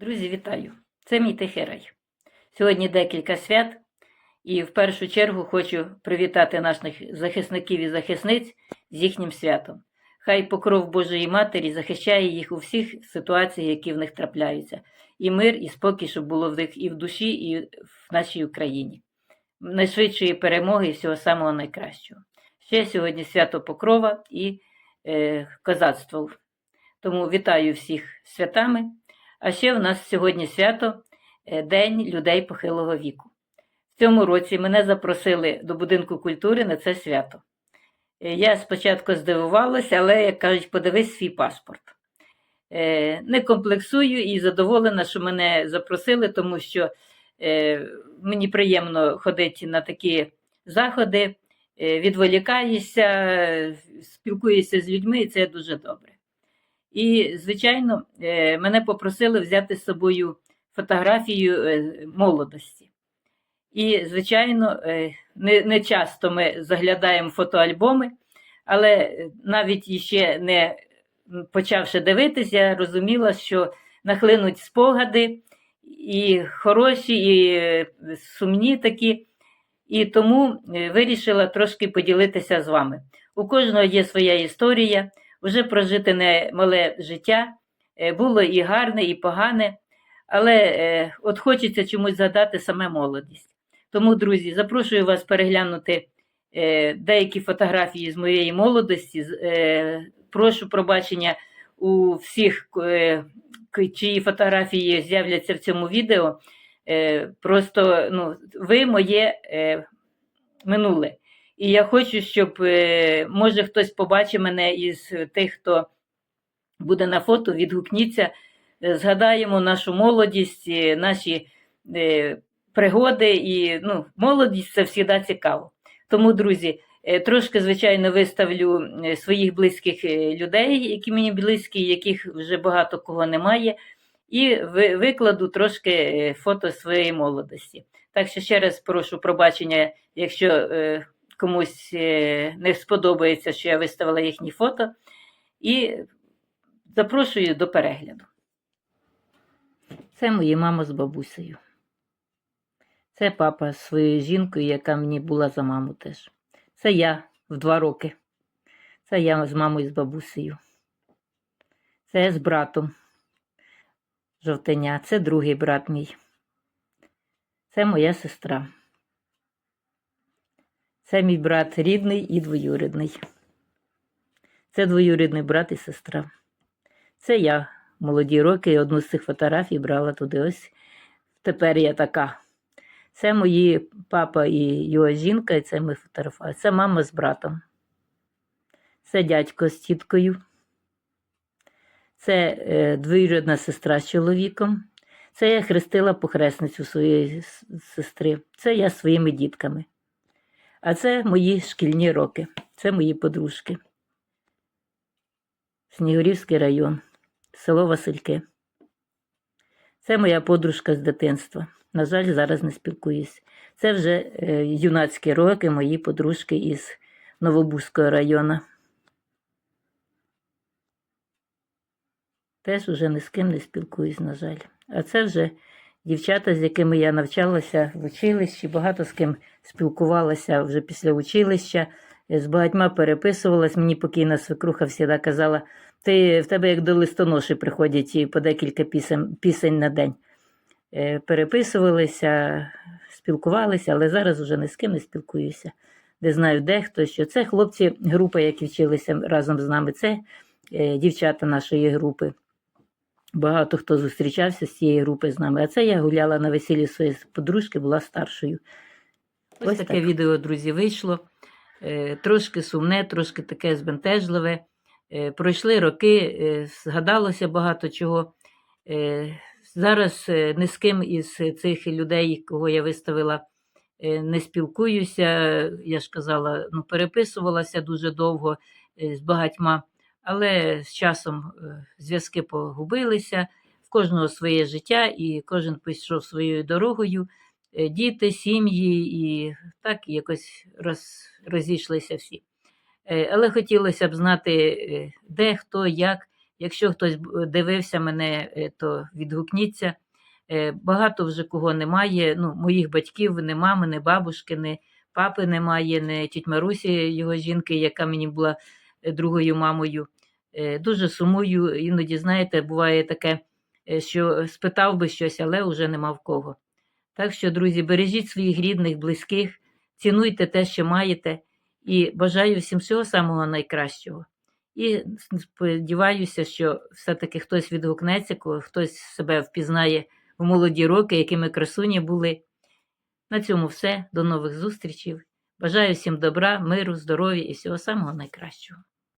Друзі, вітаю! Це мій тихий рай. Сьогодні декілька свят, і в першу чергу хочу привітати наших захисників і захисниць з їхнім святом. Хай покров Божої Матері захищає їх у всіх ситуаціях, які в них трапляються. І мир, і спокій, щоб було в них і в душі, і в нашій Україні. Найшвидшої перемоги і всього самого найкращого. Ще сьогодні свято Покрова і е, козацтво. Тому вітаю всіх святами. А ще в нас сьогодні свято е, День людей похилого віку. В цьому році мене запросили до будинку культури на це свято. Е, Я спочатку здивувалася, але, як кажуть, подивись свій паспорт. Е, Не комплексую і задоволена, що мене запросили, тому що мені приємно ходити на такі заходи, відволікаєшся, спілкуєшся з людьми, і це дуже добре. І, звичайно, е, мене попросили взяти з собою фотографію е, молодості. І, звичайно, е, не, часто ми заглядаємо фотоальбоми, але навіть іще не почавши дивитися, я розуміла, що нахлинуть спогади і хороші, і сумні такі. І тому вирішила трошки поділитися з вами. У кожного є своя історія, вже прожити немале життя, е, було і гарне, і погане, але е, от хочеться чомусь згадати саме молодість. Тому, друзі, запрошую вас переглянути е, деякі фотографії з моєї молодості. Прошу пробачення у всіх, чиї фотографії з'являться в цьому відео. Просто ну, ви моє минуле. І я хочу, щоб е, може хтось побачив мене із тих, хто буде на фото, відгукніться, е, згадаємо нашу молодість, е, наші пригоди. І ну, молодість це завжди цікаво. Тому, друзі, трошки, звичайно, виставлю своїх близьких людей, які мені близькі, яких вже багато кого немає, і викладу трошки фото своєї молодості. Так що ще раз прошу пробачення, якщо комусь е, не сподобається, що я виставила їхні фото, і запрошую до перегляду. Це моя мама з бабусею. Це папа з своєю жінкою, яка мені була за маму теж. Це я в два роки. Це я з мамою з бабусею. Це з братом жовтеня. Це другий брат мій. Це моя сестра. Це мій брат рідний і двоюрідний. Це двоюрідний брат і сестра. Це я молоді роки і одну з цих фотографій брала туди. Ось тепер я така. Це мої папа і його жінка, і це ми фотографували. Це мама з братом. Це дядько з тіткою. Це е, двоюрідна сестра з чоловіком. Це я хрестила похресницю своєї сестри. Це я своїми дітками. А це мої шкільні роки. Це мої подружки. Снігурівський район, село Васильки. Це моя подружка з дитинства. На жаль, зараз не спілкуюсь. Це вже е, юнацькі роки мої подружки із Новобузького району. Теж уже ні з ким не спілкуюсь, на жаль. А це вже дівчата, з якими я навчалася в училищі, багато з ким спілкувалася вже після училища, з багатьма переписувалась. Мені покійна свекруха завжди казала, ти в тебе як до листоноші приходять і по декілька пісень, пісень на день. Е, Переписувалися, спілкувалися, але зараз вже ні з ким не спілкуюся. Не знаю, де хто що. Це хлопці, група, які вчилися разом з нами. Це е, дівчата нашої групи. Багато хто зустрічався з цієї групи з нами. А це я гуляла на весіллі своєї подружки, була старшою. Ось, Ось таке так. відео, друзі, вийшло. Е, трошки сумне, трошки таке збентежливе. Е, пройшли роки, е, згадалося багато чого. Зараз ні з ким із цих людей, кого я виставила, не спілкуюся. Я ж казала, ну, переписувалася дуже довго з багатьма, але з часом е, зв'язки погубилися, в кожного своє життя, і кожен пішов своєю дорогою. Е, Діти, сім'ї, і так якось роз, розійшлися всі. Е, Але хотілося б знати, де, хто, як Якщо хтось дивився мене, то відгукніться. Багато вже кого немає. Ну, моїх батьків, ні мами, ні бабушки, ні папи немає, ні тіть Марусі, його жінки, яка мені була другою мамою. Е, Дуже сумую, іноді, знаєте, буває таке, е, що спитав би щось, але вже нема в кого. Так що, друзі, бережіть своїх рідних, близьких, цінуйте те, що маєте, і бажаю всім всього самого найкращого. І сподіваюся, що все-таки хтось відгукнеться, хтось себе впізнає в молоді роки, якими красуні були. На цьому все. До нових зустрічей. Бажаю всім добра, миру, здоров'я і всього самого найкращого.